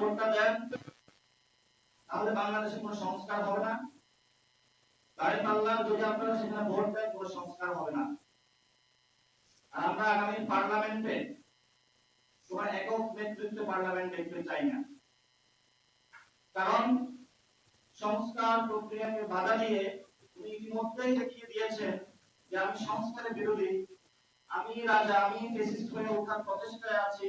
ভোটটা দেন তাহলে বাংলাদেশে কোনো সংস্কার হবে না। পাল্লার যদি আপনারা সেখানে ভোট দেন, কোনো সংস্কার হবে না। আর আমরা আগামী পার্লামেন্টে তোমার একক নেতৃত্বে পার্লামেন্ট দেখতে চাই না। কারণ সংস্কার প্রক্রিয়াকে বাধা দিয়ে তুমি ইতিমধ্যেই দেখিয়ে দিয়েছেন যে আমি সংস্কারের বিরোধী। আমি রাজা, আমি হয়ে ওঠার প্রচেষ্টায় আছি।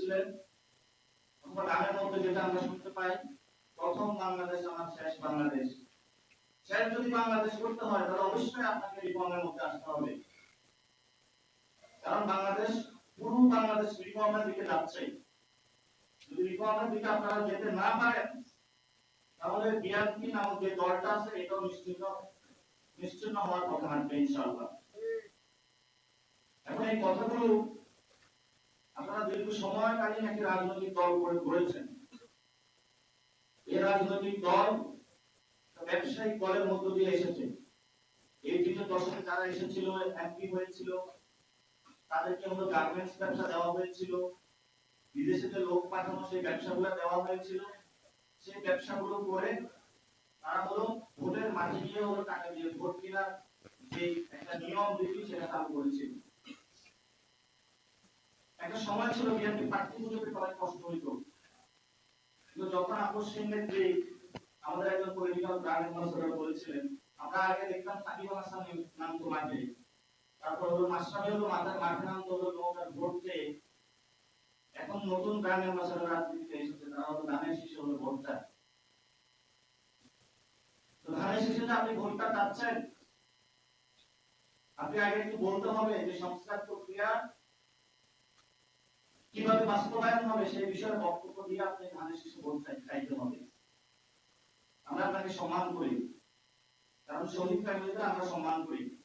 বলেছিলেন অথবা গানের মধ্যে যেটা আমরা শুনতে পাই, প্রথম বাংলাদেশ, আমার শেষ বাংলাদেশ। শেষ যদি বাংলাদেশ করতে হয়, তাহলে অবশ্যই আপনাকে রিফর্মের মধ্যে আসতে হবে। কারণ বাংলাদেশ, পুরো বাংলাদেশ রিফর্মের দিকে যাচ্ছে। যদি রিফর্মের দিকে আপনারা যেতে না পারেন, তাহলে বিএনপি নামক যে দলটা আছে, এটাও নিশ্চিত নিশ্চিন্ন হওয়ার কথা হাঁটবে ইনশাআল্লাহ। এখন এই কথাগুলো সময়কালীন একটি রাজনৈতিক দল করে গড়েছেন এই রাজনৈতিক দল ব্যবসায়িক দলের মধ্য দিয়ে এসেছে। এই দ্বিতীয় দশকে যারা এসেছিল এমপি হয়েছিল, তাদেরকে হলো গার্মেন্টস ব্যবসা দেওয়া হয়েছিল। বিদেশে যে লোক পাঠানো, সেই ব্যবসাগুলো দেওয়া হয়েছিল। সেই ব্যবসাগুলো করে তারা হলো ভোটের মাঠে গিয়ে হলো টাকা দিয়ে ভোট কেনার যে একটা নিয়ম রীতি সেটা চালু করেছিল। একটা সময় ছিল বিএনপি প্রার্থী পেতে অনেক কষ্ট হইত। কিন্তু যখন সিং নেত্রী আমাদের একজন পলিটিক্যাল ব্রান্ড অ্যাম্বাসেডর বলেছিলেন, আমরা আগে দেখতাম সাকিব হাসান নামতো মাঠে তারপর হলো মাশরাফি হলো মাথার মাঠে নামতো হলো নৌকার ভোট চেয়ে এখন নতুন ব্র্যান্ড অ্যাম্বাসেডর রাজনীতিতে এসেছে তারা হলো ধানের শীষে হলো ভোট চায় তো ধানের যে আপনি ভোটটা চাচ্ছেন আপনি আগে একটু বলতে হবে যে সংস্কার প্রক্রিয়া কীভাবে বাস্তবায়ন হবে সেই বিষয়ে বক্তব্য দিয়ে আপনি ধানের শিশু চাইতে হবে। আমরা আপনাকে সম্মান করি। কারণ শহীদ ফ্যামিলিতে আমরা সম্মান করি।